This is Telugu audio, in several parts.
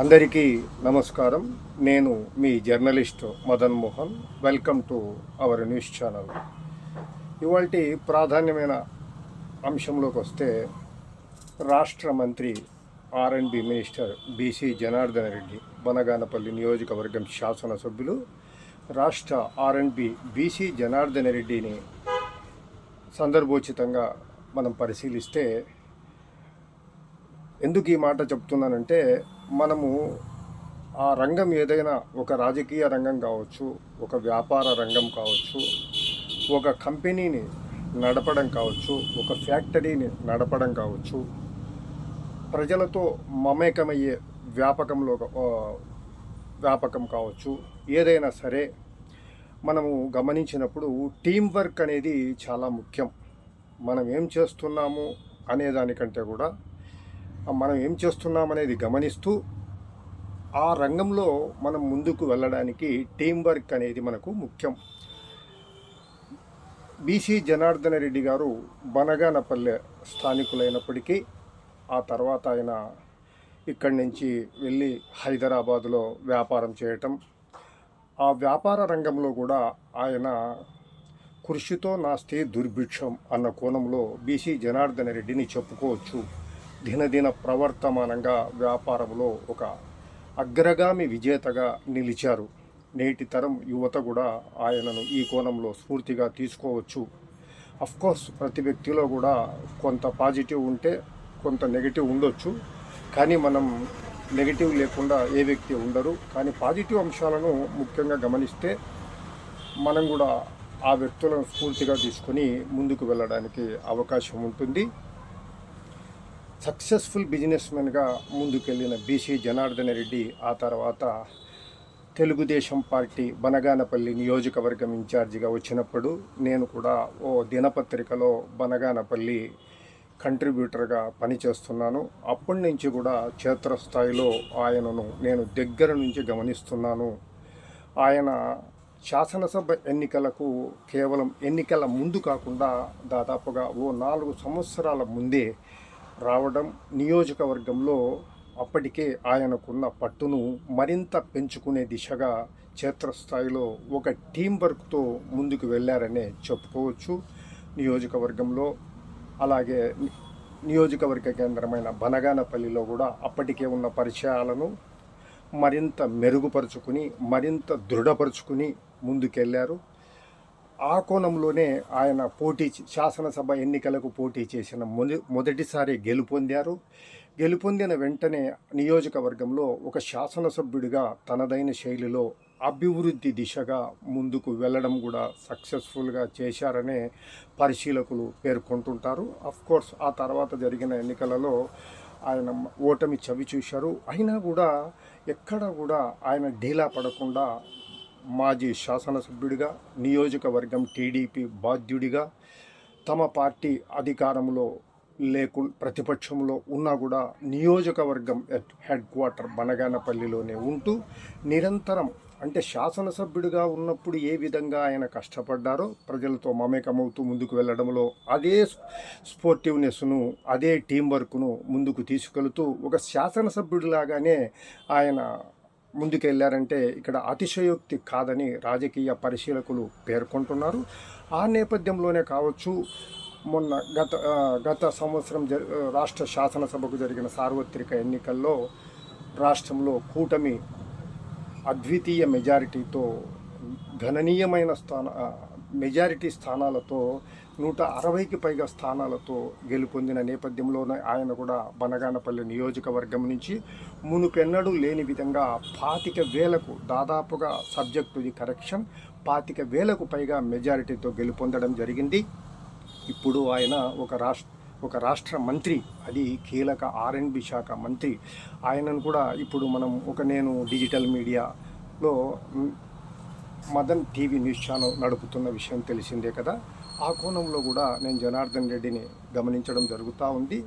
అందరికీ నమస్కారం. నేను మీ journalist Madan Mohan. Welcome to our news channel. ఇవాళ ప్రాధాన్యమైన అంశంలోకి వస్తే రాష్ట్ర మంత్రి R and B minister B C Janardhan Reddy Banaganapalli నియోజకవర్గం శాసనసభ్యులు రాష్ట్ర ఆర్ఎండ్బి బీసీ జనార్దన్ రెడ్డిని సందర్భోచితంగా మనం పరిశీలిస్తే ఎందుకు ఈ మాట చెప్తున్నానంటే మనము ఆ రంగం ఏదైనా ఒక రాజకీయ రంగం కావచ్చు ఒక వ్యాపార రంగం కావచ్చు ఒక కంపెనీని నడపడం కావచ్చు ఒక ఫ్యాక్టరీని నడపడం కావచ్చు ప్రజలతో మమేకమయ్యే వ్యాపకంలో వ్యాపకం కావచ్చు ఏదైనా సరే మనము గమనించినప్పుడు టీం వర్క్ అనేది చాలా ముఖ్యం. మనం ఏం చేస్తున్నాము అనే దానికంటే కూడా మనం ఏం చేస్తున్నామనేది గమనిస్తూ ఆ రంగంలో మనం ముందుకు వెళ్ళడానికి టీం వర్క్ అనేది మనకు ముఖ్యం. బీసీ జనార్దన రెడ్డి గారు బనగానపల్లె స్థానికులైనప్పటికీ ఆ తర్వాత ఆయన ఇక్కడి నుంచి వెళ్ళి హైదరాబాదులో వ్యాపారం చేయటం ఆ వ్యాపార రంగంలో కూడా ఆయన కృషితో నాస్తి దుర్భిక్షం అన్న కోణంలో బీసీ జనార్దన రెడ్డిని చెప్పుకోవచ్చు. దినదిన ప్రవర్తమానంగా వ్యాపారంలో ఒక అగ్రగామి విజేతగా నిలిచారు. నేటి తరం యువత కూడా ఆయనను ఈ కోణంలో స్ఫూర్తిగా తీసుకోవచ్చు. అఫ్కోర్స్ ప్రతి వ్యక్తిలో కూడా కొంత పాజిటివ్ ఉంటే కొంత నెగిటివ్ ఉండొచ్చు. కానీ మనం నెగిటివ్ లేకుండా ఏ వ్యక్తి ఉండరు. కానీ పాజిటివ్ అంశాలను ముఖ్యంగా గమనిస్తే మనం కూడా ఆ వ్యక్తులను స్ఫూర్తిగా తీసుకొని ముందుకు వెళ్ళడానికి అవకాశం ఉంటుంది. సక్సెస్ఫుల్ బిజినెస్మెన్గా ముందుకెళ్ళిన బీసీ జనార్దన రెడ్డి ఆ తర్వాత తెలుగుదేశం పార్టీ బనగానపల్లి నియోజకవర్గం ఇన్ఛార్జిగా వచ్చినప్పుడు నేను కూడా ఓ దినపత్రికలో బనగానపల్లి కంట్రిబ్యూటర్గా పనిచేస్తున్నాను. అప్పటి నుంచి కూడా క్షేత్రస్థాయిలో ఆయనను నేను దగ్గర నుంచి గమనిస్తున్నాను. ఆయన శాసనసభ ఎన్నికలకు కేవలం ఎన్నికల ముందు కాకుండా దాదాపుగా ఓ నాలుగు సంవత్సరాల ముందే రావడం నియోజకవర్గంలో అప్పటికే ఆయనకున్న పట్టును మరింత పెంచుకునే దిశగా క్షేత్రస్థాయిలో ఒక టీం వర్క్తో ముందుకు వెళ్ళారనే చెప్పుకోవచ్చు. నియోజకవర్గంలో అలాగే నియోజకవర్గ కేంద్రమైన బనగానపల్లిలో కూడా అప్పటికే ఉన్న పరిచయాలను మరింత మెరుగుపరుచుకుని మరింత దృఢపరుచుకుని ముందుకెళ్ళారు ఆ కోణంలోనే ఆయన పోటీ శాసనసభ ఎన్నికలకు పోటీ చేసిన మొద మొదటిసారి గెలుపొందారు. గెలుపొందిన వెంటనే నియోజకవర్గంలో ఒక శాసనసభ్యుడిగా తనదైన శైలిలో అభివృద్ధి దిశగా ముందుకు వెళ్ళడం కూడా సక్సెస్ఫుల్గా చేశారనే పరిశీలకులు పేర్కొంటుంటారు. కోర్స్ ఆ తర్వాత జరిగిన ఎన్నికలలో ఆయన ఓటమి చవి చూశారు అయినా కూడా ఎక్కడ కూడా ఆయన ఢీలా పడకుండా మాజీ శాసనసభ్యుడిగా నియోజకవర్గం టీడీపీ బాధ్యుడిగా తమ పార్టీ అధికారంలో లేకు ప్రతిపక్షంలో ఉన్నా కూడా నియోజకవర్గం హెడ్- క్వార్టర్ బనగానపల్లిలోనే ఉంటూ నిరంతరం అంటే శాసనసభ్యుడిగా ఉన్నప్పుడు ఏ విధంగా ఆయన కష్టపడ్డారో ప్రజలతో మమేకమవుతూ ముందుకు వెళ్ళడంలో అదే స్పోర్టివ్నెస్ను అదే టీం వర్క్ను ముందుకు తీసుకెళ్తూ ఒక శాసనసభ్యుడిలాగానే ఆయన ముందుకెళ్ళారంటే ఇక్కడ అతిశయోక్తి కాదని రాజకీయ పరిశీలకులు పేర్కొంటున్నారు. ఆ నేపథ్యంలోనే కావచ్చు మొన్న గత గత సంవత్సరం జ రాష్ట్ర శాసనసభకు జరిగిన సార్వత్రిక ఎన్నికల్లో రాష్ట్రంలో కూటమి అద్వితీయ మెజారిటీతో గణనీయమైన స్థాన మెజారిటీ స్థానాలతో నూట అరవైకి పైగా స్థానాలతో గెలుపొందిన నేపథ్యంలోనే ఆయన కూడా బనగానపల్లి నియోజకవర్గం నుంచి మునుపెన్నడూ లేని విధంగా పాతిక వేలకు దాదాపుగా సబ్జెక్టు ది కరెక్షన్ పాతిక వేలకు పైగా మెజారిటీతో గెలుపొందడం జరిగింది. ఇప్పుడు ఆయన ఒక రాష్ట్ర ఒక రాష్ట్ర మంత్రి అది కీలక ఆర్ఎండ్బి శాఖ మంత్రి. ఆయనను కూడా ఇప్పుడు మనం ఒక నేను డిజిటల్ మీడియాలో మదన్ టీవీ న్యూస్ ఛానల్ నడుపుతున్న విషయం తెలిసిందే కదా. ఆ కోణంలో కూడా నేను జనార్దన్ రెడ్డిని గమనించడం జరుగుతూ ఉంది.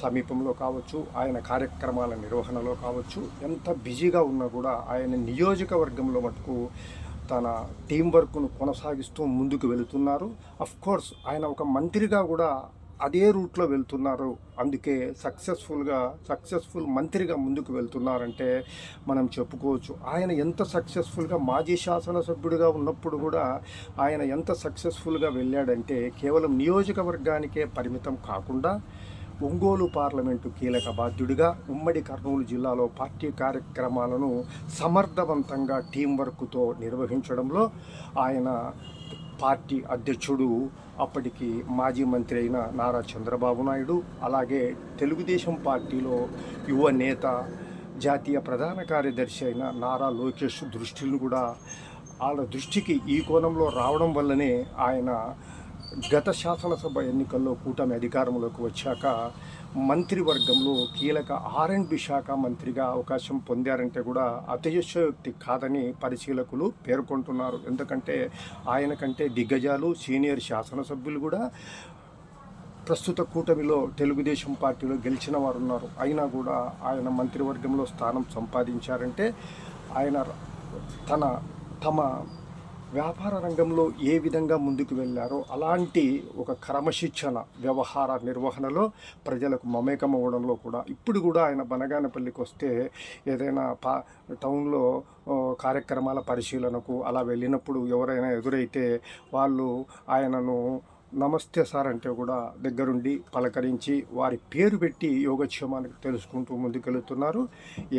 సమీపంలో కావచ్చు ఆయన కార్యక్రమాల నిర్వహణలో కావచ్చు ఎంత బిజీగా ఉన్నా కూడా ఆయన నియోజకవర్గంలో మటుకు తన టీం వర్క్ను కొనసాగిస్తూ ముందుకు వెళుతున్నారు. అఫ్ కోర్స్ ఆయన ఒక మంత్రిగా కూడా అదే రూట్లో వెళ్తున్నారు. అందుకే సక్సెస్ఫుల్గా సక్సెస్ఫుల్ మంత్రిగా ముందుకు వెళ్తున్నారంటే మనం చెప్పుకోవచ్చు. ఆయన ఎంత సక్సెస్ఫుల్గా మాజీ శాసనసభ్యుడిగా ఉన్నప్పుడు కూడా ఆయన ఎంత సక్సెస్ఫుల్గా వెళ్ళాడంటే కేవలం నియోజకవర్గానికే పరిమితం కాకుండా ఒంగోలు పార్లమెంటు కీలక బాధ్యుడిగా ఉమ్మడి కర్నూలు జిల్లాలో పార్టీ కార్యక్రమాలను సమర్థవంతంగా టీం వర్క్తో నిర్వహించడంలో ఆయన పార్టీ అధ్యక్షుడు అప్పటికి మాజీ మంత్రి అయిన నారా చంద్రబాబు నాయుడు అలాగే తెలుగుదేశం పార్టీలో యువ నేత జాతీయ ప్రధాన కార్యదర్శి అయిన నారా లోకేష్ దృష్టిని కూడా వాళ్ళ దృష్టికి ఈ కోణంలో రావడం వల్లనే ఆయన గత శాసనసభ ఎన్నికల్లో కూటమి అధికారంలోకి వచ్చాక మంత్రివర్గంలో కీలక ఆర్ అండ్ బి శాఖ మంత్రిగా అవకాశం పొందారంటే కూడా అతిశయోక్తి కాదని పరిశీలకులు పేర్కొంటున్నారు. ఎందుకంటే ఆయన కంటే దిగ్గజాలు సీనియర్ శాసనసభ్యులు కూడా. ప్రస్తుత కూటమిలో తెలుగుదేశం పార్టీలో గెలిచిన వారు ఉన్నారు. అయినా కూడా ఆయన మంత్రివర్గంలో స్థానం సంపాదించారంటే ఆయన తన తమ వ్యాపార రంగంలో ఏ విధంగా ముందుకు వెళ్ళారో అలాంటి ఒక క్రమశిక్షణ వ్యవహార నిర్వహణలో ప్రజలకు మమేకం అవ్వడంలో కూడా. ఇప్పుడు కూడా ఆయన బనగానపల్లికి వస్తే ఏదైనా పా టౌన్లో కార్యక్రమాల పరిశీలనకు అలా వెళ్ళినప్పుడు ఎవరైనా ఎదురైతే వాళ్ళు ఆయనను నమస్తే సార్ అంటే కూడా దగ్గరుండి పలకరించి వారి పేరు పెట్టి యోగక్షేమానికి తెలుసుకుంటూ ముందుకెళ్తున్నారు.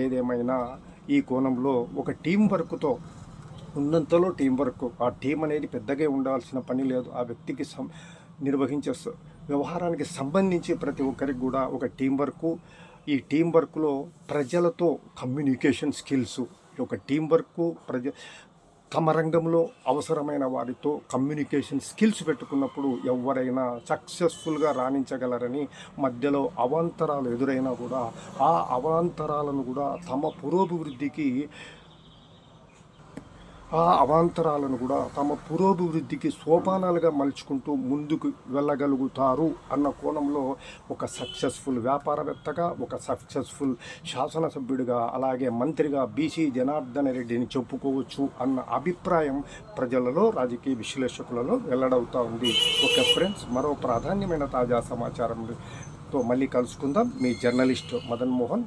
ఏదేమైనా ఈ కోణంలో ఒక టీం వర్క్తో ఉన్నంతలో టీం వర్క్. ఆ టీం అనేది పెద్దగా ఉండాల్సిన పని లేదు. ఆ వ్యక్తికి సం నిర్వహించే వ్యవహారానికి సంబంధించి ప్రతి ఒక్కరికి కూడా ఒక టీం వర్క్. ఈ టీం వర్క్లో ప్రజలతో కమ్యూనికేషన్ స్కిల్స్. ఒక టీం వర్క్ ప్రజ తమ రంగంలో అవసరమైన వారితో కమ్యూనికేషన్ స్కిల్స్ పెట్టుకున్నప్పుడు ఎవరైనా సక్సెస్ఫుల్గా రాణించగలరని మధ్యలో అవాంతరాలు ఎదురైనా కూడా ఆ అవాంతరాలను కూడా తమ పురోభివృద్ధికి ఆ అవాంతరాలను కూడా తమ పురోభివృద్ధికి సోపానాలుగా మలుచుకుంటూ ముందుకు వెళ్ళగలుగుతారు అన్న కోణంలో ఒక సక్సెస్ఫుల్ వ్యాపారవేత్తగా ఒక సక్సెస్ఫుల్ శాసనసభ్యుడిగా అలాగే మంత్రిగా బీసీ జనార్దన రెడ్డిని చెప్పుకోవచ్చు అన్న అభిప్రాయం ప్రజలలో రాజకీయ విశ్లేషకులలో వెల్లడవుతూ ఉంది. ఓకే ఫ్రెండ్స్ మరో ప్రాధాన్యమైన తాజా సమాచారంతో మళ్ళీ కలుసుకుందాం. మీ జర్నలిస్ట్ మదన్ మోహన్